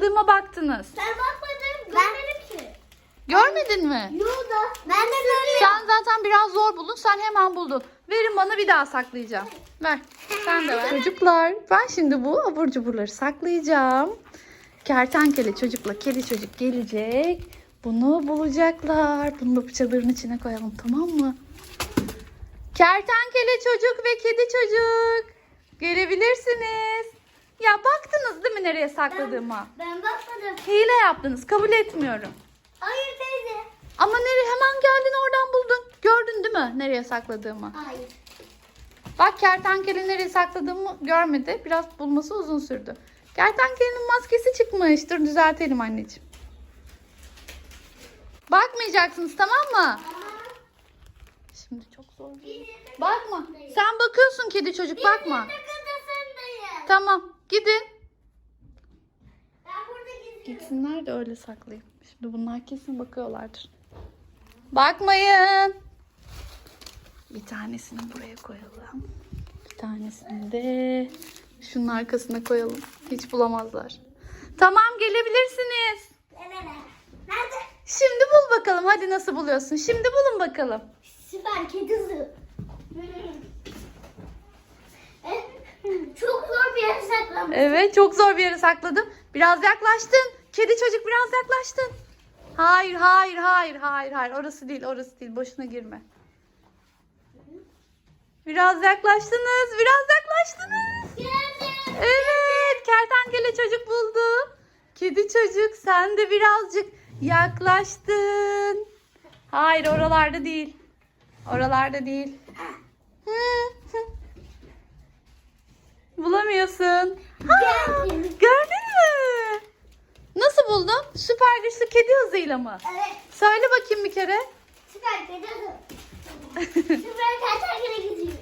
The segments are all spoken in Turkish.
sakladığıma baktınız. Ben bakmadım. Görmedim ki. Görmedin mi? Yolda. Ben de görmedim. Sen zaten biraz zor buldun. Sen hemen buldun. Verin bana bir daha saklayacağım. Ver. Sen de ver. Çocuklar ben şimdi bu abur cuburları saklayacağım. Kertenkele çocukla kedi çocuk gelecek. Bunu bulacaklar. Bunu da bu çadırın içine koyalım tamam mı? Kertenkele çocuk ve kedi çocuk. Gelebilirsiniz. Ya baktınız değil mi nereye sakladığıma? Ben bakmadım. Hile yaptınız. Kabul etmiyorum. Hayır teyze. Ama nereye hemen geldin oradan buldun. Gördün değil mi nereye sakladığımı? Hayır. Bak kertenkele nereye sakladığımı görmedi. Biraz bulması uzun sürdü. Kertenkelenin maskesi çıkmış. Dur düzeltelim anneciğim. Bakmayacaksınız tamam mı? Şimdi çok zor. Bakma. Sen bakıyorsun kedi çocuk bakma. Tamam gidin. Ben burada geziyorum. Gitsinler de öyle saklayayım. Şimdi bunlar kesin bakıyorlardır. Bakmayın. Bir tanesini buraya koyalım. Bir tanesini de şunun arkasına koyalım. Hiç bulamazlar. Tamam gelebilirsiniz. Nerede? Şimdi bul bakalım. Hadi nasıl buluyorsun? Şimdi bulun bakalım. Süper kedi. Çok zor bir yer saklamış. Evet çok zor bir yere sakladım. Biraz yaklaştın. Kedi çocuk biraz yaklaştın. Hayır hayır hayır hayır hayır. Orası değil orası değil. Boşuna girme. Biraz yaklaştınız. Biraz yaklaştınız. Evet kertenkele çocuk buldu. Kedi çocuk sen de birazcık yaklaştın. Hayır oralarda değil. Oralarda değil. Süper güçlü kedi hızıyla mı? Evet. Söyle bakayım bir kere. Süper kedi hızı. Süper kertenkele gidiyor.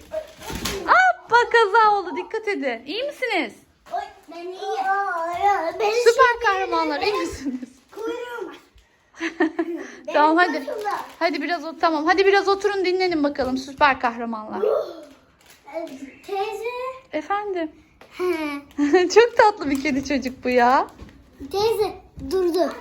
Hoppa kaza oldu dikkat edin. İyi misiniz? Oy ben iyiyim. Beni Süper kahramanlar iyi misiniz? Kuyruğum var. Tamam, hadi. Hadi biraz o tamam. Hadi biraz oturun dinlenin bakalım süper kahramanlar. Teyze. Efendim. Çok tatlı bir kedi çocuk bu ya. Teyze durdu.